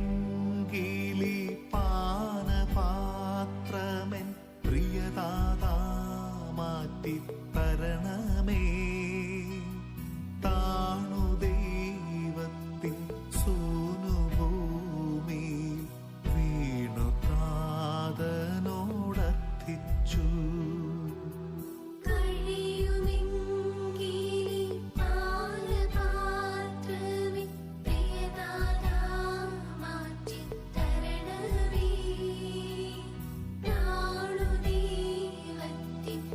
കഴിയുമെങ്കിലി പാനപാത്രമെൻ പ്രിയതാതാ മാറ്റി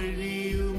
രക്തധാരയിലാകുമോ